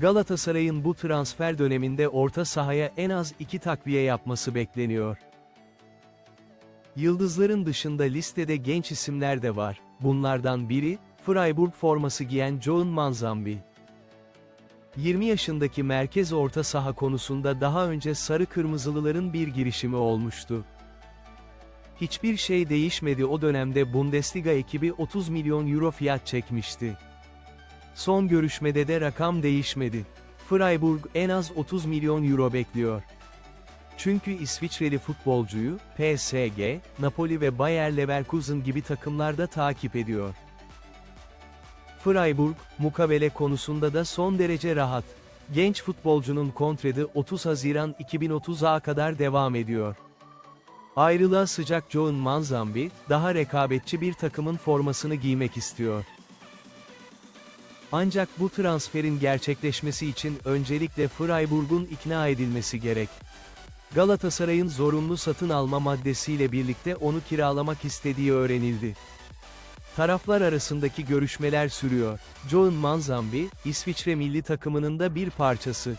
Galatasaray'ın bu transfer döneminde orta sahaya en az iki takviye yapması bekleniyor. Yıldızların dışında listede genç isimler de var. Bunlardan biri, Freiburg forması giyen Joan Manzambi. 20 yaşındaki merkez orta saha konusunda daha önce sarı kırmızılıların bir girişimi olmuştu. Hiçbir şey değişmedi o dönemde Bundesliga ekibi 30 milyon euro fiyat çekmişti. Son görüşmede de rakam değişmedi. Freiburg en az 30 milyon euro bekliyor. Çünkü İsviçreli futbolcuyu, PSG, Napoli ve Bayer Leverkusen gibi takımlarda takip ediyor. Freiburg, mukavele konusunda da son derece rahat. Genç futbolcunun kontratı 30 Haziran 2030'a kadar devam ediyor. Ayrılığa sıcak Joan Manzambi, daha rekabetçi bir takımın formasını giymek istiyor. Ancak bu transferin gerçekleşmesi için öncelikle Freiburg'un ikna edilmesi gerek. Galatasaray'ın zorunlu satın alma maddesiyle birlikte onu kiralamak istediği öğrenildi. Taraflar arasındaki görüşmeler sürüyor. Joan Manzambi, İsviçre milli takımının da bir parçası.